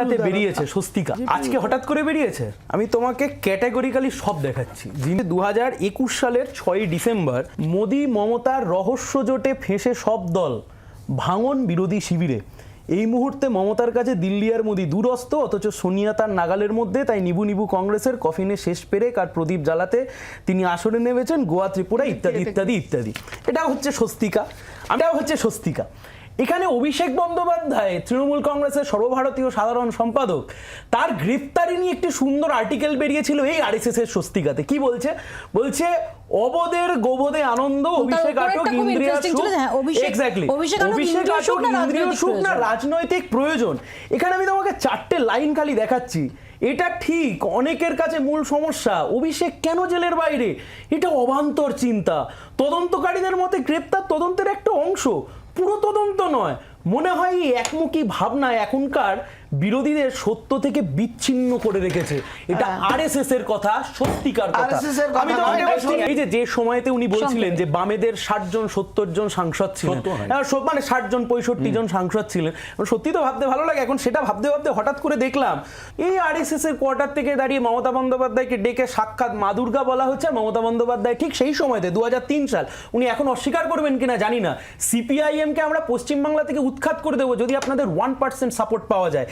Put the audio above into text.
রাতে বেরিয়েছে স্বস্তিকা। আজকে হঠাৎ করে বেরিয়েছে? আমি তোমাকে ক্যাটাগরিক্যালি সব দেখাচ্ছি। যিনি দু হাজার একুশ সালের ছয়ই ডিসেম্বর মোদি মমতার রহস্য জোটে ফেঁসে সব দল ভাঙন বিরোধী শিবিরে। এই মুহূর্তে মমতার কাছে দিল্লি আর মোদি দূরস্থ অথচ সোনিয়া তার নাগালের মধ্যে তাই নিবু নিবু কংগ্রেসের কফিনে শেষ পেরেক আর প্রদীপ জ্বালাতে তিনি আসরে নেমেছেন গোয়া ত্রিপুরা ইত্যাদি ইত্যাদি ইত্যাদি। এটা হচ্ছে স্বস্তিকা। এটাও হচ্ছে স্বস্তিকা। এখানে অভিষেক বন্দ্যোপাধ্যায় তৃণমূল কংগ্রেসের সর্বভারতীয় সাধারণ সম্পাদক তার গ্রেফতারি নিয়ে একটি সুন্দর আর্টিকেল বেরিয়েছিল এই আরএসএস এর স্বস্তিকাতে কি বলছে? বলছে অবদের গোবদে আনন্দ অভিষেক আটক ইন্দ্রিয়া হ্যাঁ, অভিষেক- এক্স্যাক্টলি অভিষেক আটক ইন্দ্রিয় সুখ না রাজনৈতিক প্রয়োজন? রাজনৈতিক প্রয়োজন? এখানে আমি তোমাকে চারটে লাইন খালি দেখাচ্ছি। এটা ঠিক অনেকের কাছে মূল সমস্যা। অভিষেক কেন জেলের বাইরে? এটা অবান্তর চিন্তা। তদন্তকারীদের মতে গ্রেপ্তার তদন্তের একটা অংশ। পুরো তদন্ত নয়। মনে হয় এই একমুখী ভাবনা এখনকার বিরোধীদের সত্য থেকে বিচ্ছিন্ন করে রেখেছে। এটা আরএসএস এর কথা সত্যিকার কথা। আমি তোমাকে এই যে যে সময়তে উনি বলছিলেন যে বামেদের ষাট জন সত্তর জন সাংসদ ছিলেন। হয়। মানে ষাট জন পঁয়ষট্টি জন সাংসদ ছিলেন। সত্যি তো ভাবতে ভালো লাগে এখন সেটা ভাবতে ভাবতে হঠাৎ করে দেখলাম এই আরএসএস এর কোয়ার্টার থেকে দাঁড়িয়ে মমতা বন্দ্যোপাধ্যায়কে ডেকে সাক্ষাৎ মা দুর্গা বলা হচ্ছে মমতা বন্দ্যোপাধ্যায় ঠিক সেই সময়তে দু হাজার তিন সাল উনি এখন অস্বীকার করবেন কিনা জানি না। সিপিআইএম কে আমরা পশ্চিমবাংলা থেকে উৎখাত করে দেবো যদি আপনাদের ওয়ান পার্সেন্ট সাপোর্ট পাওয়া যায়।